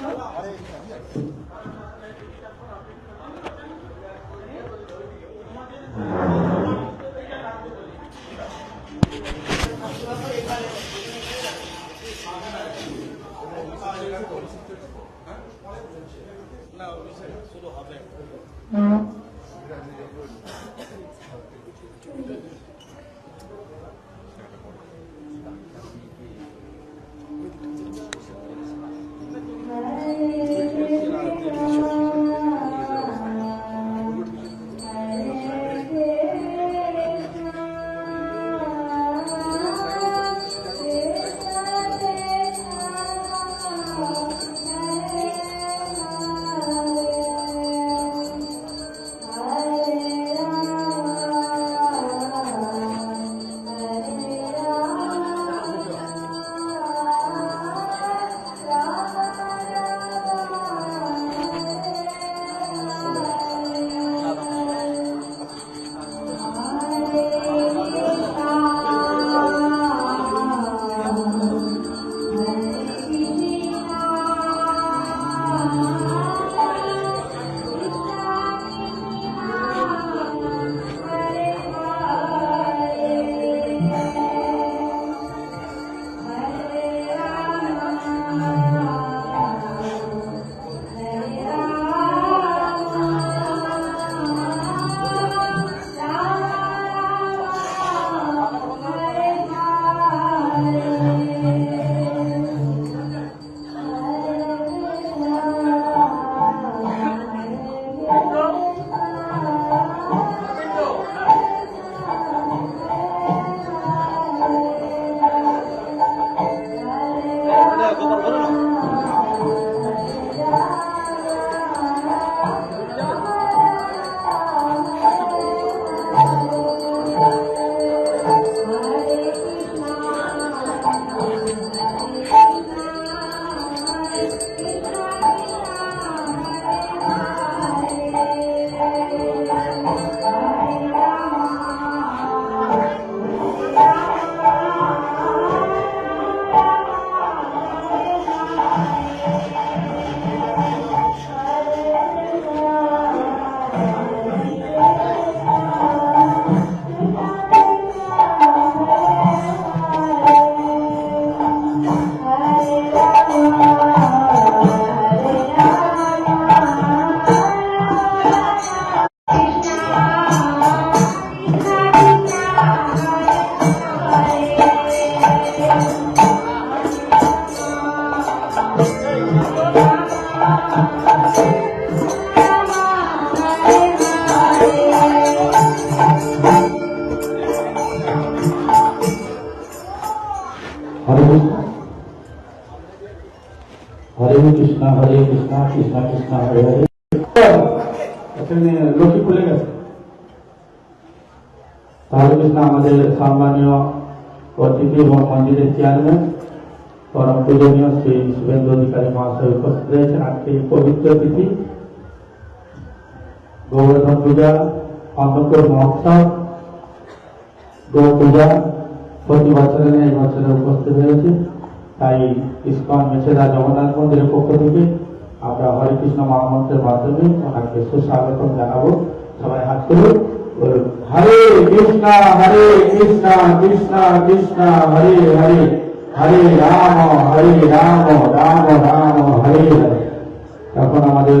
হরে কৃষ্ণ হরে কৃষ্ণ হরে কৃষ্ণ কৃষ্ণ কৃষ্ণ হরে হরে এখানে লক্ষ্মী খুলে গেছে হরে কৃষ্ণ আমাদের সম্মানীয় অতিথি এবং মন্দিরের চেয়ারম্যান পরম পূজনীয় শ্রী শুভেন্দু অধিকারী মহাশয় উপস্থিত রয়েছেন আজকে এই পবিত্র তিথি গোবর্ধন পূজা অন্নকূট মহোৎসব গো পূজা প্রতি বছরের এই বছরে উপস্থিত হয়েছে। তাই ইস্কন মেছেদা জগন্নাথ মন্দিরের পক্ষ থেকে আমরা হরে কৃষ্ণ মহামন্ত্রের মাধ্যমে ওনাকে সুস্বাগতম জানাব। সবাই হাত তুলুন হরে কৃষ্ণ হরে কৃষ্ণ কৃষ্ণ কৃষ্ণ, হরে হরে হরে রাম হরে রাম রাম রাম, হরে হরে। এখন আমাদের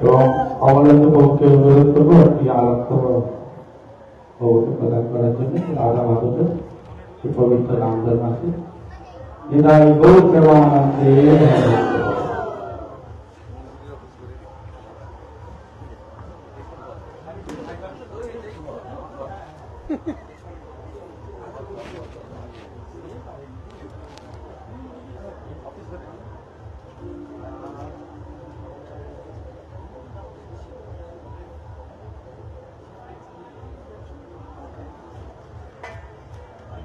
এবং অমলেন্দ্র বাবুকে অনুরোধ করব একটি আলোক্য বাবুকে প্রদান করার জন্য রাধা মাধব এই পবিত্র রামদার মাসে নিদাই গৌর প্রেমানন্দে হরে।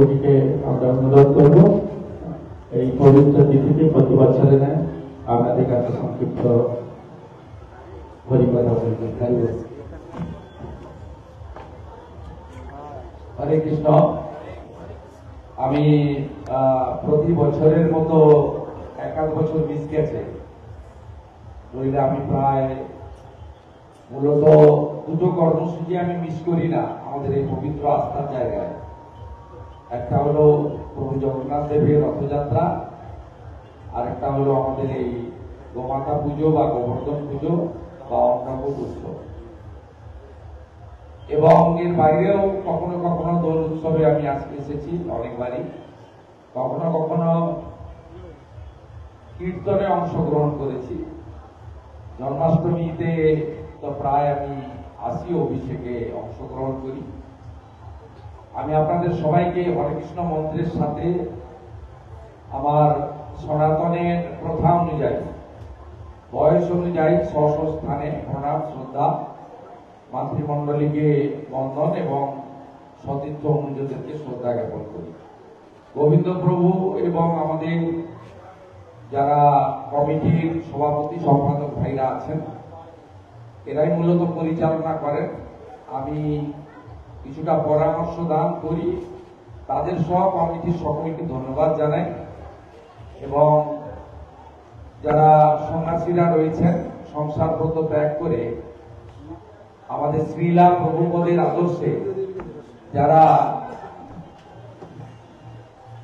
প্রভুজিকে আমরা অনুরোধ করব, এই পবিত্র তিথিতে প্রতি বছরে নেয় আপনাদের কাছে সংক্ষিপ্ত হরিকথা বলবেন হরে কৃষ্ণ, আমি প্রতি বছরের মতো এক আধ বছর মিস গেছে। নইলে আমি প্রায় মূলত দুটো কর্মসূচি আমি মিস করি না, আমাদের এই পবিত্র আস্থার জায়গায়। একটা হলো প্রভু জগন্নাথ দেবের রথযাত্রা আর একটা হলো আমাদের এই গোমাতা পুজো বা গোবর্ধন পুজো বা অন্যান্য উৎসব এবং এর বাইরেও কখনো কখনো দোল উৎসবে আমি আসতে এসেছি অনেকবারই। কখনো কখনো কীর্তনে অংশগ্রহণ করেছি। জন্মাষ্টমীতে তো প্রায় আমি আসি অভিষেকে অংশগ্রহণ করি। আমি আপনাদের সবাইকে হরেকৃষ্ণ মন্ত্রের সাথে আমার সনাতনের প্রথা অনুযায়ী, বয়স অনুযায়ী স্ব স্থানে প্রণাম, শ্রদ্ধা, মাতৃমণ্ডলীকে বন্ধন এবং সতীর্থ অনুযোগদেরকে শ্রদ্ধা জ্ঞাপন করি। গোবিন্দ প্রভু এবং আমাদের যারা কমিটির সভাপতি, সম্পাদক ভাইরা আছেন, এরাই মূলত পরিচালনা করেন। আমি কিছুটা পরামর্শ দান করি। তাদের সহ কমিটির সকলকে ধন্যবাদ জানাই। এবং যারা সন্ন্যাসীরা রয়েছেন সংসার ত্যাগ করে আমাদের শ্রীলা প্রভুপদের আদর্শে যারা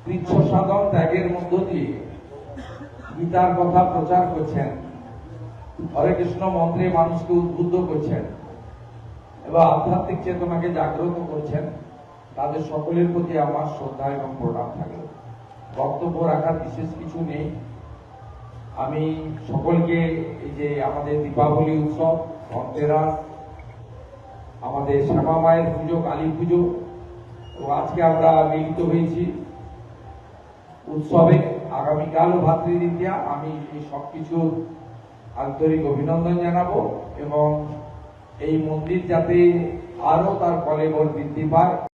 কৃচ্ছ সাধন ত্যাগের মধ্য দিয়ে গীতার কথা প্রচার করছেন, হরে কৃষ্ণ মন্ত্রে মানুষকে উদ্বুদ্ধ করছেন এবং আধ্যাত্মিক চেতনাকে জাগ্রত করছেন, তাদের সকলের প্রতি আমার শ্রদ্ধা এবং প্রণাম থাকবে বক্তব্য রাখার বিশেষ কিছু নেই। আমি সকলকে এই যে আমাদের দীপাবলি উৎসব, ধনতেরাস, আমাদের শ্যামা মায়ের পুজো, কালী পুজো এবং আজকে আমরা মিলিত হয়েছি উৎসবে। আগামীকাল ভাতৃদ্বিতীয়া, আমি এই সবকিছু আন্তরিক অভিনন্দন জানাব এবং এই মন্দির যাতে আরও তার কলেবর বৃদ্ধি পায়।